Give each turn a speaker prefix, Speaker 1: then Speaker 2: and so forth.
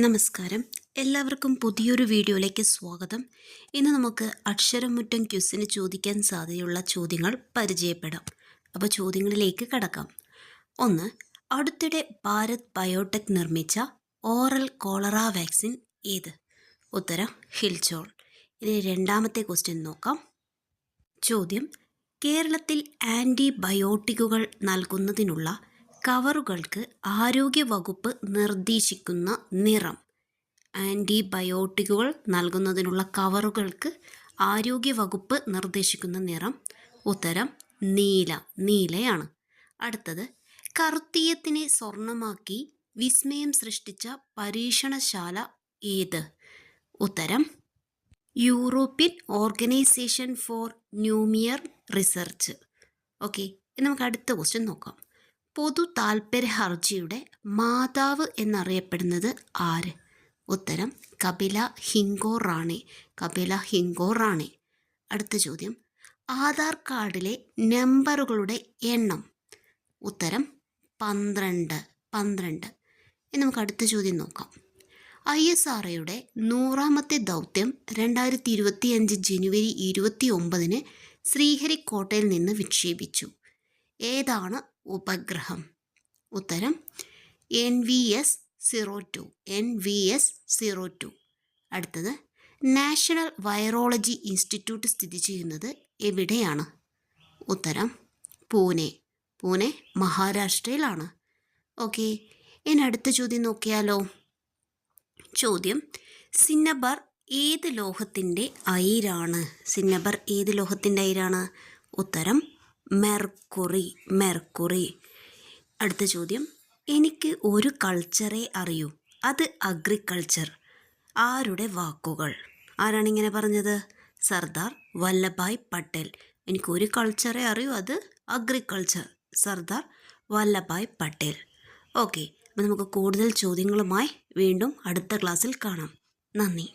Speaker 1: നമസ്കാരം. എല്ലാവർക്കും പുതിയൊരു വീഡിയോയിലേക്ക് സ്വാഗതം. ഇന്ന് നമുക്ക് അക്ഷരമുറ്റം ക്യുസിന് ചോദിക്കാൻ സാധ്യതയുള്ള ചോദ്യങ്ങൾ പരിചയപ്പെടാം. അപ്പോൾ ചോദ്യങ്ങളിലേക്ക് കടക്കാം. ഒന്ന് അടുത്തിടെ ഭാരത് ബയോടെക് നിർമ്മിച്ച ഓറൽ കോളറ വാക്സിൻ ഏത്? ഉത്തരം ഹിൽചോൾ ഇനി രണ്ടാമത്തെ ക്വസ്റ്റ്യൻ നോക്കാം. ചോദ്യം കേരളത്തിൽ ആന്റിബയോട്ടിക്കുകൾ നൽകുന്നതിനുള്ള കവറുകൾക്ക് ആരോഗ്യ വകുപ്പ് നിർദ്ദേശിക്കുന്ന നിറം. ആന്റിബയോട്ടിക്കുകൾ നൽകുന്നതിനുള്ള കവറുകൾക്ക് ആരോഗ്യ വകുപ്പ് നിർദ്ദേശിക്കുന്ന നിറം. ഉത്തരം നീല നീലയാണ്. അടുത്തത് കറുത്തീയത്തിനെ സ്വർണമാക്കി വിസ്മയം സൃഷ്ടിച്ച പരീക്ഷണശാല ഏത്? ഉത്തരം European Organisation for Nuclear Research. Okay നമുക്ക് അടുത്ത ക്വസ്റ്റ്യൻ നോക്കാം. പൊതു താൽപ്പര്യ ഹർജിയുടെ മാതാവ് എന്നറിയപ്പെടുന്നത് ആര്? ഉത്തരം കപില ഹിങ്കോ റാണി. കപില ഹിങ്കോ റാണി. അടുത്ത ചോദ്യം ആധാർ കാർഡിലെ നമ്പറുകളുടെ എണ്ണം. ഉത്തരം പന്ത്രണ്ട് പന്ത്രണ്ട്. ഇനി നമുക്ക് അടുത്ത ചോദ്യം നോക്കാം. ഐ എസ് ആർ ഒയുടെ നൂറാമത്തെ ദൗത്യം രണ്ടായിരത്തി ഇരുപത്തിയഞ്ച് ജനുവരി ഇരുപത്തി ഒമ്പതിന് ശ്രീഹരിക്കോട്ടയിൽ നിന്ന് വിക്ഷേപിച്ചു. ഏതാണ് ഉപഗ്രഹം. ഉത്തരം N V S zero two N V S zero two അടുത്തത് നാഷണൽ വൈറോളജി ഇൻസ്റ്റിറ്റ്യൂട്ട് സ്ഥിതി ചെയ്യുന്നത് എവിടെയാണ്? ഉത്തരം പൂനെ. പൂനെ മഹാരാഷ്ട്രയിലാണ്. ഓക്കെ ഇനി അടുത്ത ചോദ്യം നോക്കിയാലോ? ചോദ്യം സിന്നബർ ഏത് ലോഹത്തിന്റെ അയിരാണ്? സിന്നബർ ഏത് ലോഹത്തിന്റെ അയിരാണ്? ഉത്തരം മെർക്കുറി മെർക്കുറി. അടുത്ത ചോദ്യം. എനിക്ക് ഒരു കൾച്ചറേ അറിയൂ. അത് അഗ്രികൾച്ചർ. ആരുടെ വാക്കുകൾ? ആരാണ് ഇങ്ങനെ പറഞ്ഞത്? സർദാർ വല്ലഭായ് പട്ടേൽ. എനിക്ക് ഒരു കൾച്ചറേ അറിയൂ. അത് അഗ്രികൾച്ചർ. സർദാർ വല്ലഭായ് പട്ടേൽ. ഓക്കെ. അപ്പോൾ നമുക്ക് കൂടുതൽ ചോദ്യങ്ങളുമായി വീണ്ടും അടുത്ത ക്ലാസ്സിൽ കാണാം. നന്ദി.